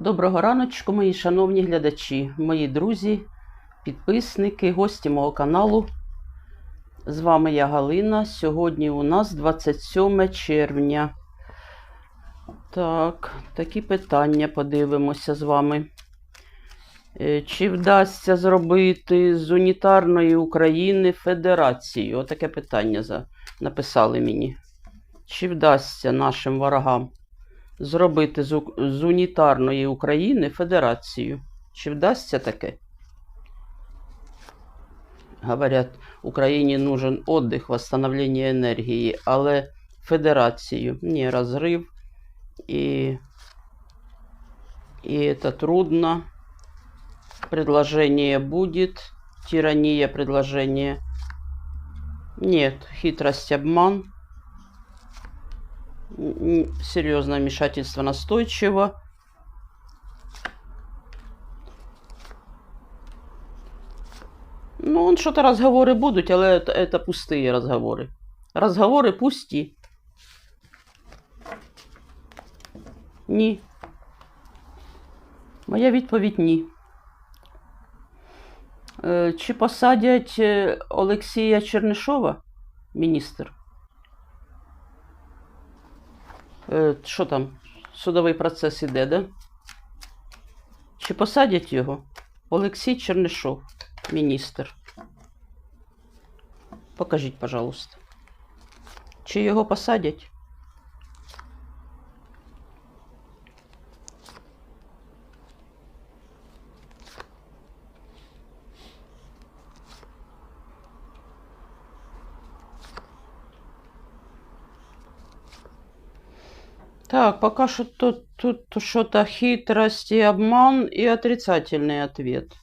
Доброго раночку, мої шановні глядачі, мої друзі, підписники, гості мого каналу. З вами я Галина. Сьогодні у нас 27 червня. Так, такі питання подивимося з вами. Е, Чи вдасться зробити з унітарної України федерацію? Отаке питання написали мені. Чи вдасться нашим ворогам зробити з, унітарної України федерацію? Чи вдасться таке? Говорять, Україні нужен отдых, восстановление енергії, але федерацію. Ні, розрив. І, и это трудно. Предложение будет. Тирания предложение. Нет, хитрость, обман М, м, Серьезное вмешательство настойчиво. Ну, он что-то разговоры будут, але это, это пустые разговоры. Разговоры пусті. Ні. Моя відповідь ні. Е, Чи посадять е, Олексія Чернишова, міністр? Що там? Судовий процес іде, да? Чи посадять його? Олексій Чернишов, міністр. Покажіть, пожалуйста. Чи його посадять? Так, пока что тут, тут что-то хитрость и обман и отрицательный ответ.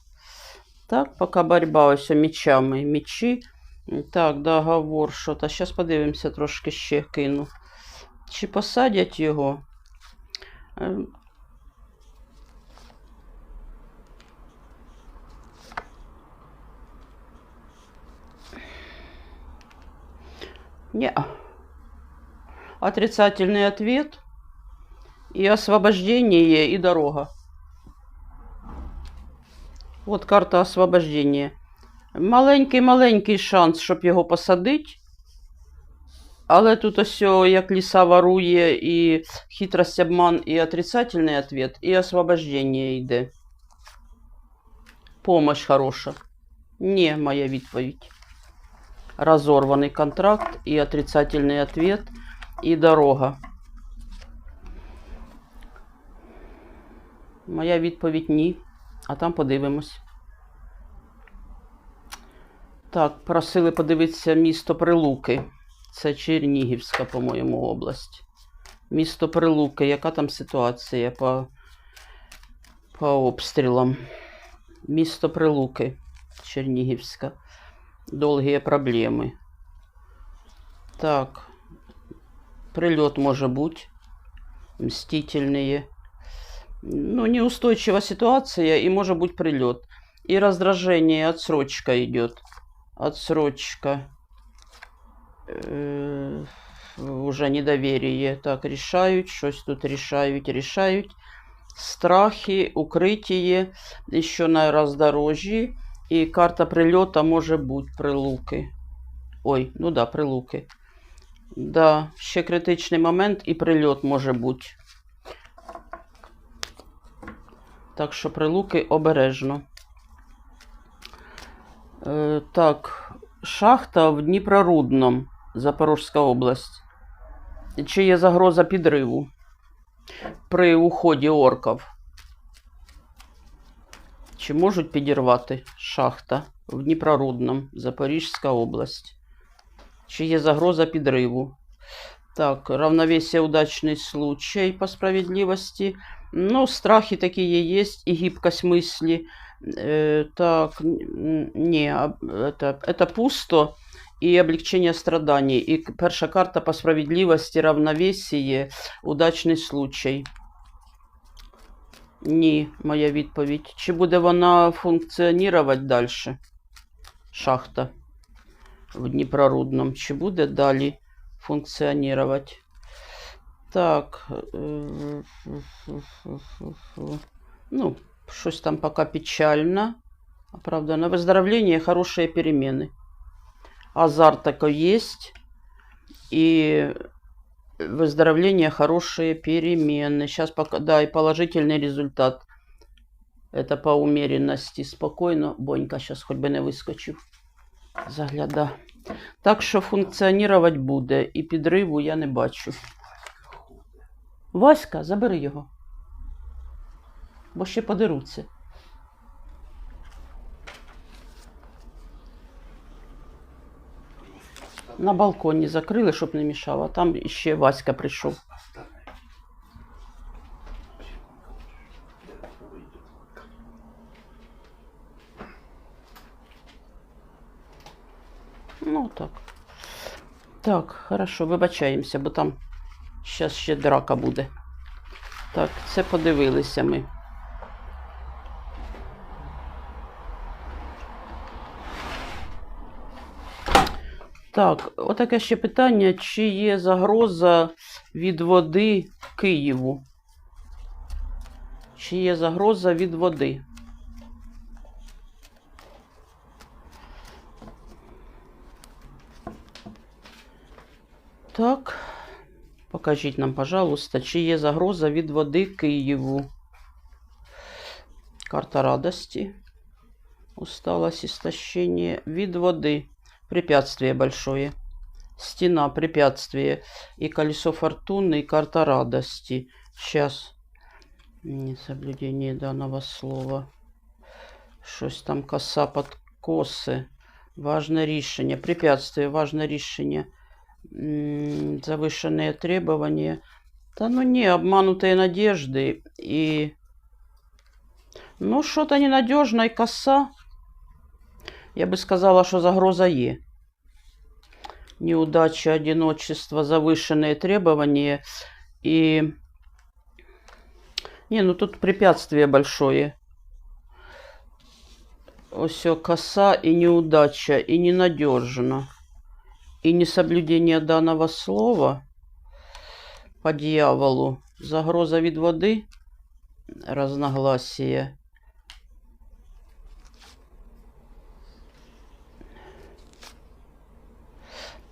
Так, пока борьба ось мечами. Мечі. Так, договор, що-то. Зараз подивимося, трошки ще кину. Чи посадять його? Не. Отрицательный ответ. И освобождение, и дорога. От карта освобождення. Маленький-маленький шанс, щоб його посадити. Але тут ось як ліса ворує, і хитрость, обман, і отрицательний ответ, і освобождення йде. Помощь хороша. Ні, моя відповідь. Разорваний контракт, і отрицательний ответ, і дорога. Моя відповідь ні. А там подивимось. Так, просили подивитися місто Прилуки. Це Чернігівська, по-моєму, область. Місто Прилуки. Яка там ситуація по, по обстрілам? Місто Прилуки, Чернігівська. Довгі проблеми. Так. Прильот може бути. Мстительные Ну, неустойчивая ситуация, и может быть прилет. И раздражение, отсрочка идет. Отсрочка. Э, уже недоверие. Так, решают, щось тут решают, решают. Страхи, укрытие, еще на роздорожжі. І карта прильота може бути прилуки. Ой, ну да, прилуки. Да, ще критичний момент і прильот може бути. Так що прилуки обережно. Е, так, шахта в Дніпрорудном, Запорожська область. Чи є загроза підриву при уході орків? Чи можуть підірвати шахта в Дніпрорудном, Запорізька область? Чи є загроза підриву? Так, равновесие удачный случай по справедливости. Ну, страхи такие есть и гибкость мысли. Э, так, н- не, а, это, это пусто и облегчение страданий. И к- перша карта по справедливости, равновесие, удачний случай. Ні, моя відповідь. Чи буде вона функціонувати далі? Шахта в Дніпрорудном. Чи буде далі функціонувати? Так. е, Ну, щось там пока печально. А правда, на выздоровление хорошие перемены. Азарт такой есть. И выздоровление хорошие перемены. Сейчас пока, да, и положительный результат. Это по умеренности. Спокойно. Бонька сейчас хоть би не вискочив. Загляда. Так що функціонувати буде. І підриву я не бачу. Васька, забери його. Бо ще подеруться. На балконі закрили, щоб не мішало. Там ще Васька прийшов. Ну так. Так, хорошо, вибачаємося, бо там зараз ще драка буде. Так, це подивилися ми. Так, отаке ще питання: чи є загроза від води Києву? Чи є загроза від води? Так, покажіть нам, пожалуйста, чи є загроза від води Києву? Карта радости. Усталость, истощение. Вид воды. Препятствие большое. Стена, препятствие. И колесо фортуны, и карта радости. Сейчас. Несоблюдение данного слова. Щось там коса подкоси. Важне рішення. Препятствие, важне рішення. Завышенные требования. Да ну не, обманутые надежды. И... Ну, что-то ненадежно и коса. Я бы сказала, что загроза Е. Неудача, одиночество, завышенные требования. И... Не, ну тут препятствие большое. Все, коса и неудача, и ненадежно. И несоблюдение данного слова по дьяволу. Загроза від води. Разногласия.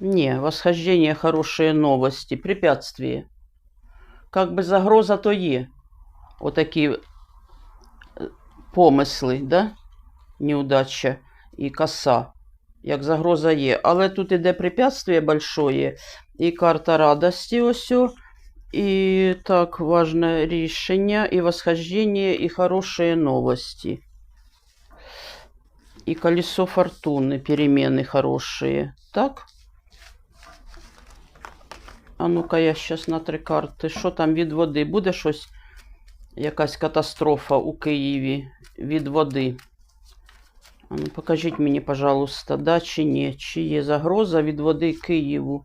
Не, восхождение, хорошие новости, препятствие. Как бы загроза то є. Отакі е, помисли, да? Неудача і коса. Як загроза є. Але тут іде препятствие большое. І карта радості ось. І так, важне рішення, і восхождение, і хорошие новости. І колесо фортуни, перемены хорошие. Так? А ну-ка, я зараз на три карти. Що там від води? Буде щось? Якась катастрофа у Києві від води. А ну, покажіть мені, пожалуйста, да чи ні? Чи є загроза від води Києву?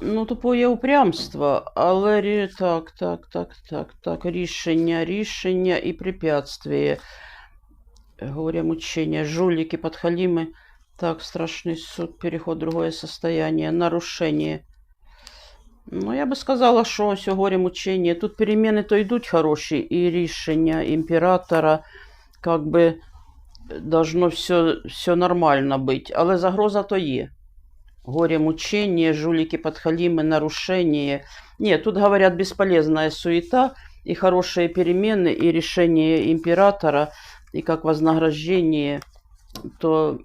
Ну, тупое упрямство, але так, так, так, так, так. Рішення, рішення і препятствие. Горе, мучения, жулики, подхалимы. Так, страшный суд, переход другое состояние, нарушение. Ну, я би сказала, що ось горе мучення. Тут переміни то йдуть хороші, і рішення імператора, как би, должно все, все нормально бути. Але загроза то є. Горе мучение, жулики подхалимы, нарушение. Нет, тут говорят бесполезная суета и хорошие перемены, и решение императора, и как вознаграждение, то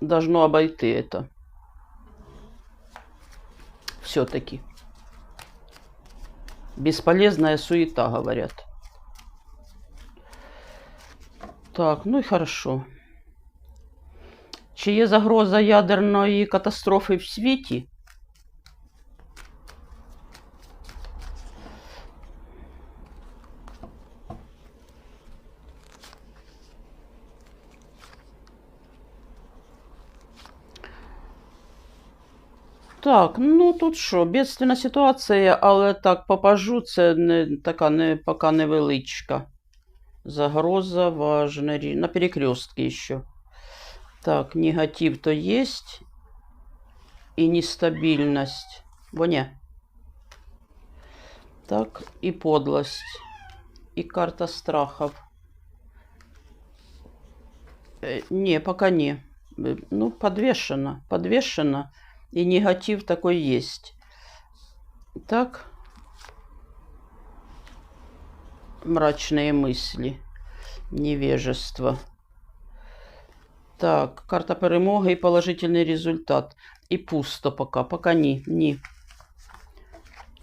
должно обойти это. Все-таки. Бесполезная суета, говорят. Так, ну и хорошо. Чи є загроза ядерної катастрофи в світі? Так, ну тут що, бедственна ситуація, але так, попажу, це не така не, пока невеличка. Загроза важна. рі- На перекрестке ще. Так, негатив то есть. И нестабильность. Бо не. Так, и подлость. И карта страхов. Э, не, пока не. Э, Ну, подвешено. Подвешено. И негатив такой есть. Так. Мрачные мысли. Невежество. Так, карта перемоги і положительний результат. І пусто пока. Пока ні. Ні.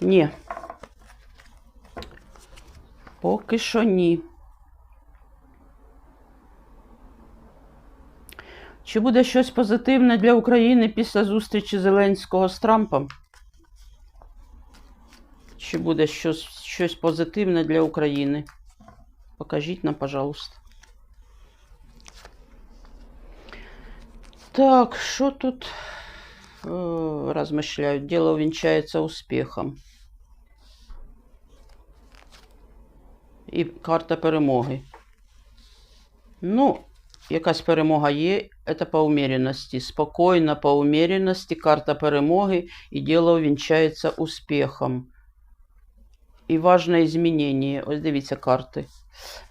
Ні. Поки що ні. Чи буде щось позитивне для України після зустрічі Зеленського з Трампом? Чи буде щось, щось позитивне для України? Покажіть нам, пожалуйста. Так, что тут э, размышляют? Дело увенчается успехом. І карта перемоги. Ну, якась перемога є, це по умеренності. Спокійно, по умеренності, карта перемоги, і діло увенчається успіхом. І важне змінення. Ось дивіться карти.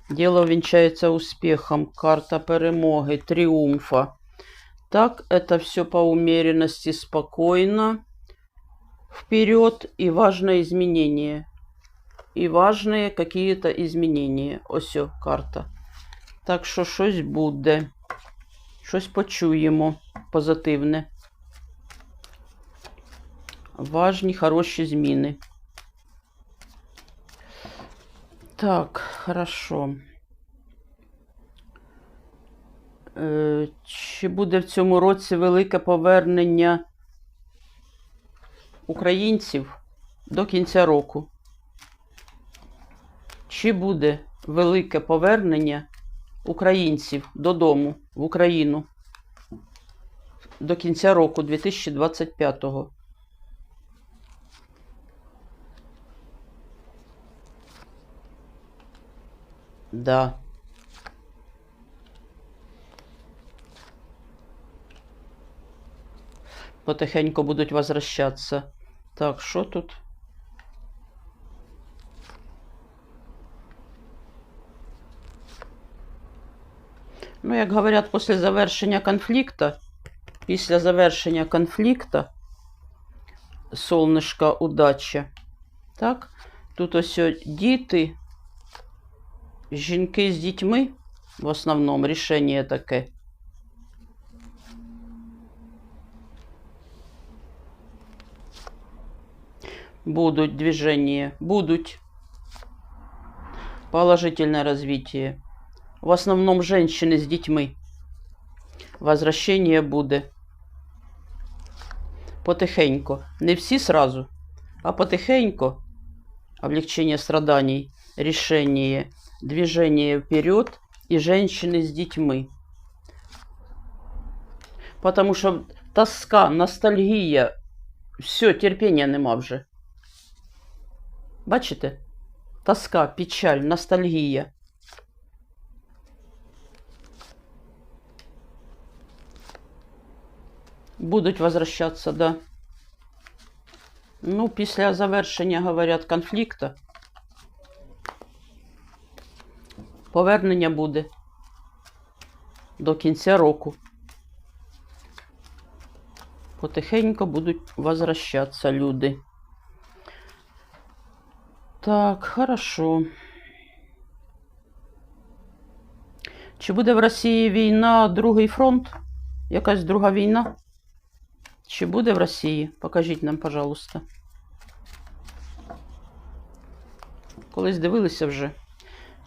Діло увенчається успіхом. Карта перемоги, тріумфа. Так, это все по умеренности, спокойно, вперед, и важное изменение. И важные какие-то изменения. Ось о, карта. Так що щось буде. Щось почуємо позитивне. Важні, хороші зміни. Так, хорошо. Е, Чи буде в цьому році велике повернення українців до кінця року? Чи буде велике повернення українців додому в Україну до кінця року 2025-го? Да. потихеньку будуть возвращаться. Так, що тут? Ну, як говорять, після завершення конфлікту, після завершення конфлікту, солнышко удача. Так, тут ось діти, жінки з дітьми, в основному рішення таке. Будут движения, будут положительное развитие. В основном женщины с детьми. Возвращение буде. Потихеньку. Не всі сразу, а потихеньку. Облегчение страданий, решение, движение вперед и женщины с детьми. Потому что тоска, ностальгия, все, терпения нема вже. Бачите? Тоска, печаль, ностальгія. Будуть возвращаться, да. Ну, після завершення, говорять, конфлікту. Повернення буде до кінця року. Потихеньку будуть возвращаться люди. Так, хорошо. Чи буде в Росії війна, другий фронт? Якась друга війна? Чи буде в Росії? Покажіть нам, пожалуйста. Колись дивилися вже.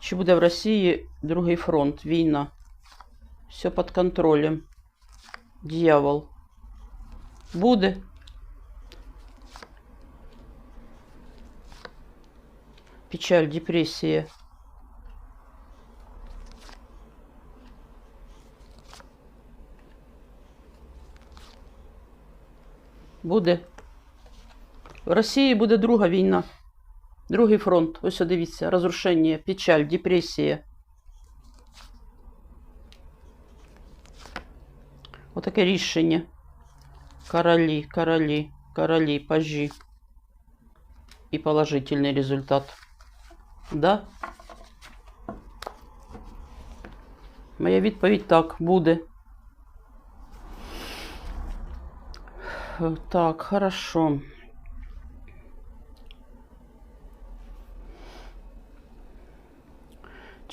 Чи буде в Росії другий фронт, війна? Все під контролем. Дьявол. Буде. Печаль, депрессия. Буде. В Росії буде друга війна. Другий фронт. Ось о, дивіться. Розрушення, печаль, депресія. Отаке рішення. Королі, королі, королі, пажі. и положительный результат. Да? Моя відповідь так, буде. Е, Так, хорошо.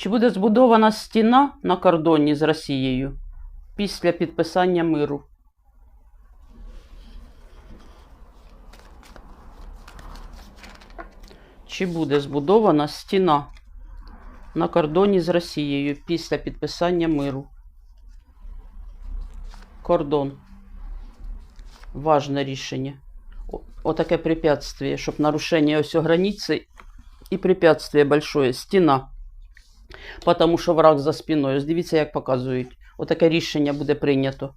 Чи буде збудована стіна на кордоні з Росією після підписання миру? Чи буде збудована стіна на кордоні з Росією після підписання миру? Кордон. Важне рішення. Отаке препятствие, щоб нарушення ось границі і препятствие большое. Стіна. Потому що враг за спиною. Ось Дивіться, як показують. Отаке рішення буде прийнято.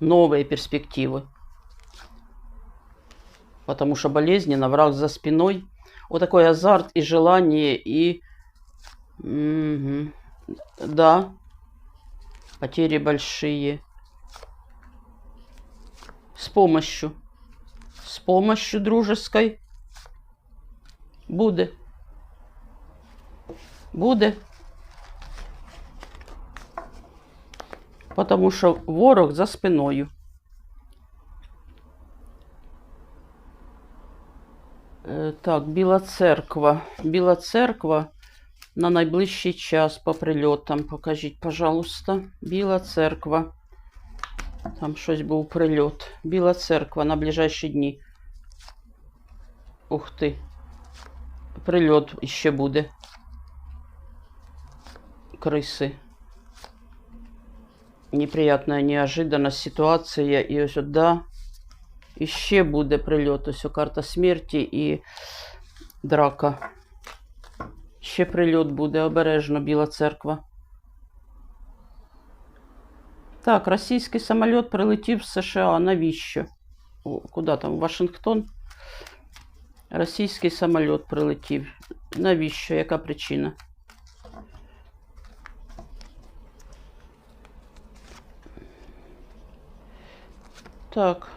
Нові перспективи. Потому что болезненно, враг за спиной. Вот такой азарт и желание, и... Мгм. Да. Потери большие. С помощью. С помощью дружеской. Буде. Буде. Потому що ворог за спиною. Е, Так, Біла церква. Біла церква на найближчий час по прильотам. Покажіть, пожалуйста. Біла церква. Там щось був прильот. Біла церква на ближайші дні. Ух ти. Прильот іще буде. Криси. Неприятная неожиданность, ситуація. І ось да, і ще буде прильот. Ось карта смерті і драка. Ще прильот буде обережно, Біла церква. Так, російський самоліт прилетів в США. Навіщо? О, куди там? Вашингтон? Російський самоліт прилетів. Навіщо? Яка причина? Так.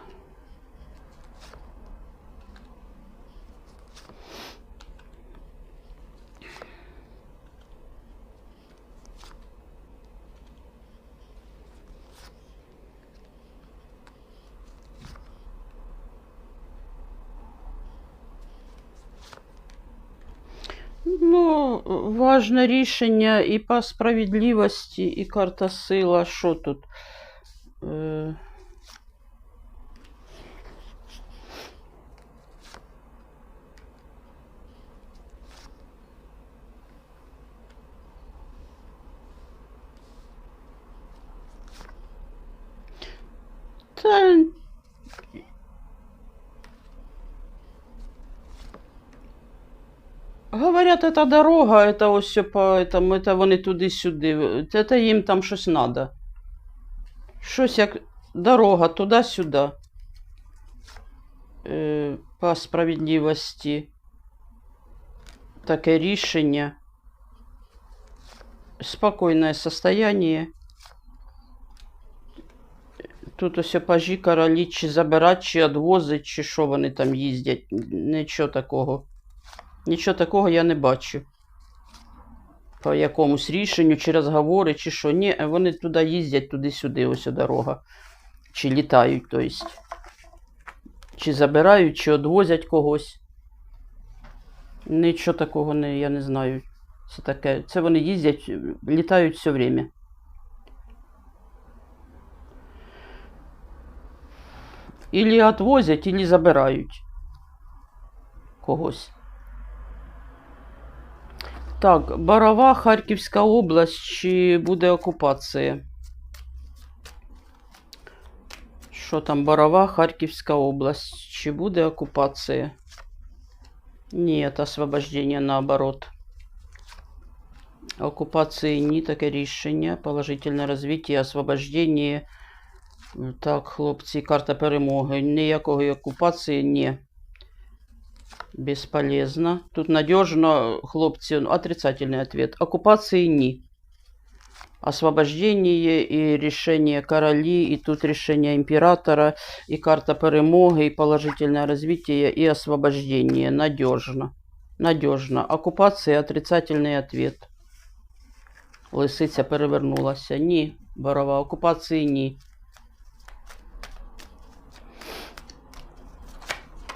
Ну, важне рішення і по справедливості, і карта сила. Що тут? Е... Та... Говорят, это дорога, это ось все по этому, это вони туди-сюди. Це їм там щось надо. Щось як дорога туди-сюди. Е, по справедливості. Таке рішення. Спокійне состояние. Тут ось пажі королі, чи забирати, чи відвозить, чи що вони там їздять. Нічого такого. Нічого такого я не бачу. По якомусь рішенню, чи розговори, чи що. Ні, вони туди їздять, туди-сюди, ось дорога. Чи літають, тобто. Чи забирають, чи відвозять когось. Нічого такого не, я не знаю. Це таке. Це вони їздять, літають все время. Ілі відвозять, ілі забирають когось. Так, Барова, Харківська область, чи буде окупація? Що там, Барова, Харківська область, чи буде окупація? Нет, освобождение наоборот. Оккупации ні, таке рішення. Положительне розвиття, освобождення. Так, хлопці, карта перемоги. Ніякої окупації ні. Бесполезно. Тут надежно, хлопці, ну, отрицательный ответ. Оккупации ні. освобождение и решение королі, і тут решение імператора, і карта перемоги, і положительное развитие, і освобождение. Надежно. Надежно. Оккупация, отрицательный ответ. Лисиця перевернулася. Ні. Борова. Окупації ні.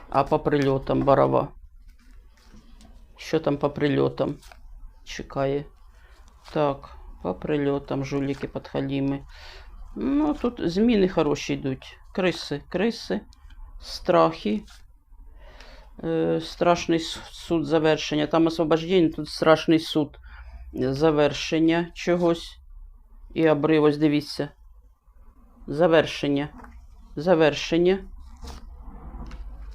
А по прильотам борова. Що там по прильотам? Чекає. Так, по прильотам жуліки подхаліми. Ну, тут зміни хороші йдуть. Криси, криси, страхи. Е, страшний суд завершення. Там освобождення, тут страшний суд завершення чогось. І обрив, ось дивіться. Завершення. Завершення.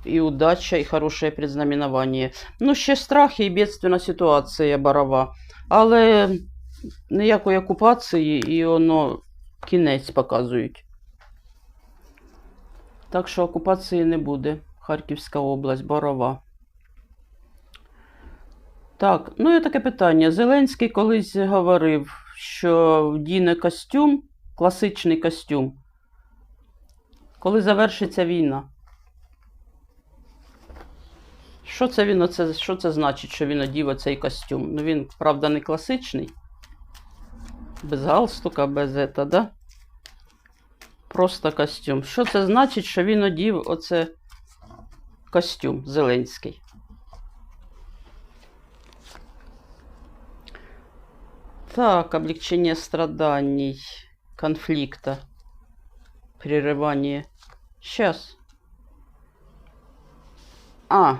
І удача, і хороше предзнаменування. Ну, ще страхи і бедственна ситуація барова. Але ніякої окупації і воно кінець показують. Так що окупації не буде. Харківська область, Борова. Так, ну і таке питання. Зеленський колись говорив, що вдіне костюм, класичний костюм, коли завершиться війна. Що це він оце, що це значить, що він одів оцей костюм? Ну він, правда, не класичний. Без галстука, без ета, да? Просто костюм. Що це значить, що він одів оце костюм Зеленський? Так, облегчение страданий, конфликта, прерывание. Сейчас. А.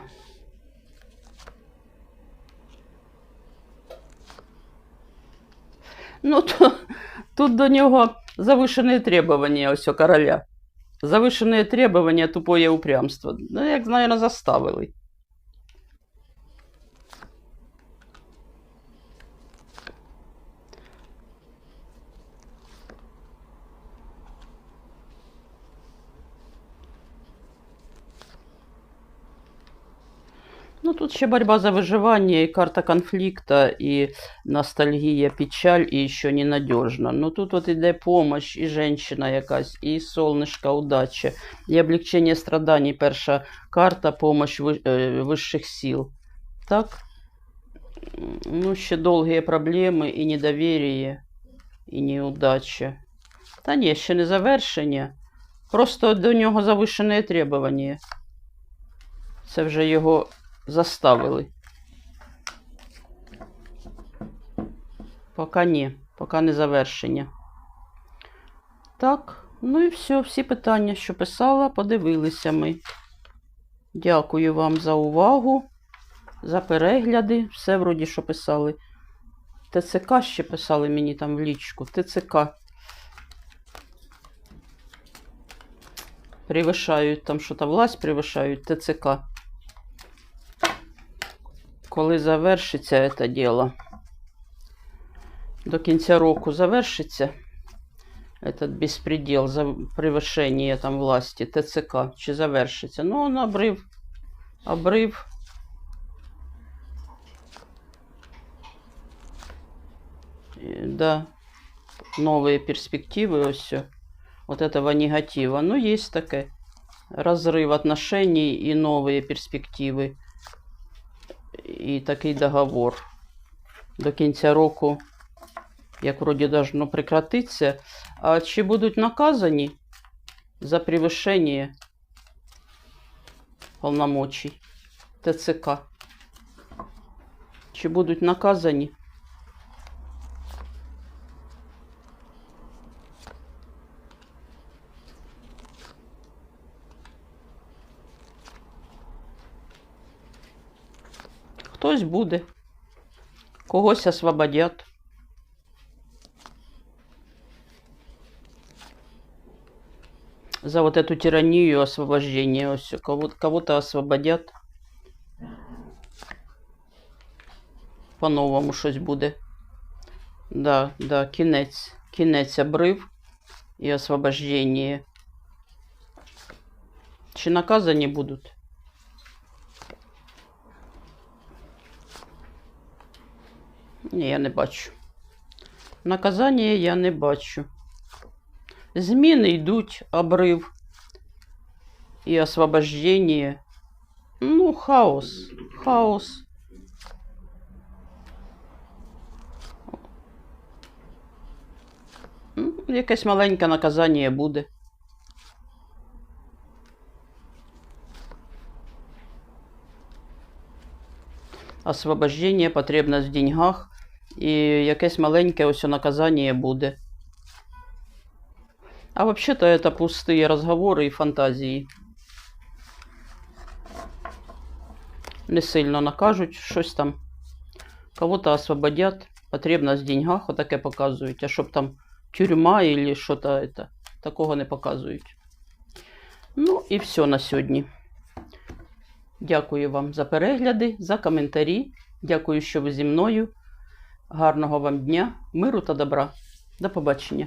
Ну, то, тут до нього завишені требування ось короля. Завишені требування, тупое упрямство. Ну, як, наверное, заставили. Ну, тут ще борьба за выживание, и карта конфликта, и ностальгия, печаль, и еще ненадежно. Ну, тут вот іде помощь, і женщина якась, і солнышко, удача, і облегчение страданий. Перша карта, помощь е, вищих сил. Так? Ну, ще довгі проблеми, і недоверие, і неудача. Та ні, ще не завершення. Просто до нього завишене требування. Це вже його заставили. Поки ні, поки не завершення. Так, ну і все, всі питання, що писала, подивилися ми. Дякую вам за увагу, за перегляди. Все вроді, що писали. ТЦК ще писали мені там в лічку. ТЦК. Превишають там що-то власть, превишають ТЦК Коли завершиться це діло? До кінця року завершиться этот беспредел за превышение там власти ТЦК. Чи завершиться? Ну, он обрив. Обрив. Э, Да. Новые перспективы, все. Вот этого негатива. Ну, есть такая. Разрыв отношений и новые перспективы. І такий договор. До кінця року, як вроді должно прекратитися. А чи будуть наказані за превышение полномочий ТЦК? Чи будуть наказані? Хтось буде. Когось освободять. За вот эту тиранию освобождения. Ось кого- Кого-то освободят. По-новому щось буде. Да, да, кінець. Кінець обрив і освобождення. Чи наказані будуть? Ні, я не бачу. Наказання я не бачу. Зміни йдуть, обрив і освобождення. Ну, хаос. Хаос. Ну, Якесь маленьке наказання буде. Освобождення, потребність в деньгах і якесь маленьке ось наказання буде. А вообще-то это пустые разговоры и фантазії. Не сильно накажуть, щось там. Кого-то освободять, потребность в деньгах, отаке показують. А щоб там тюрма или що-то это, такого не показують. Ну і все на сьогодні. Дякую вам за перегляди, за коментарі. Дякую, що ви зі мною. Гарного вам дня, миру та добра. До побачення.